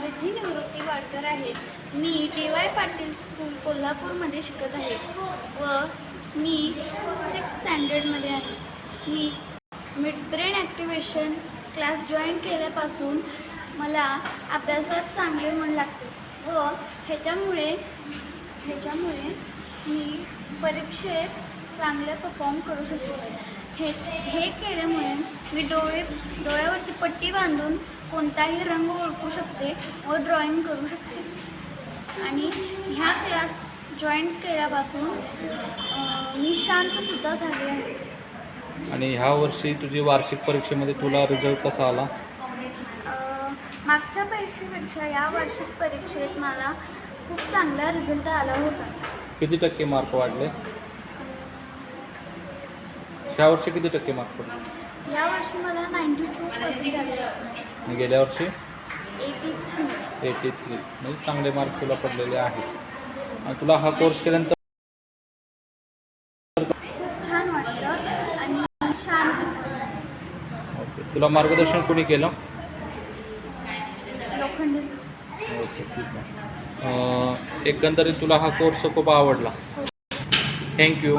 रिद्धी निवृत्ती वाडकर आहे. मी T Y Patil school कोल्हापूरमध्ये शिकत आहे व मी सिक्स स्टँडर्डमध्ये आहे. मी मिडब्रेन ॲक्टिवेशन क्लास जॉईन केल्यापासून मला अभ्यासात चांगले मन लागते व ह्याच्यामुळे ह्याच्यामुळे मी परीक्षेत चांगले परफॉर्म करू शकतो. हे हे केल्यामुळे मी डोळे डोळ्यावरती पट्टी बांधून कोणताही रंग ओळखू शकते व ड्रॉइंग करू शकते. आणि ह्या क्लास जॉईन केल्यापासून मी शांतसुद्धा झाले आहे. आणि ह्या वर्षी तुझी वार्षिक परीक्षेमध्ये तुला रिझल्ट कसा आला? मागच्या परीक्षेपेक्षा या वार्षिक परीक्षेत मला खूप चांगला रिझल्ट आला होता. किती टक्के मार्क वाढले? ह्या वर्षी किती टक्के मार्क पडले? यावर्षी मला नाईंटी टू पर्सेंट आले. आणि गेल्या वर्षी? एटी थ्री एटी थ्री म्हणजे चांगले मार्क तुला पडलेले आहेत. आणि तुला हा कोर्स केल्यानंतर खूप छान वाटलं आणि शांत. ओके तुला मार्गदर्शन कोणी केलं? लोखंडी. ओके ठीक आहे. अं, एकंदरीत तुला हा कोर्स खूप आवडला. थँक्यू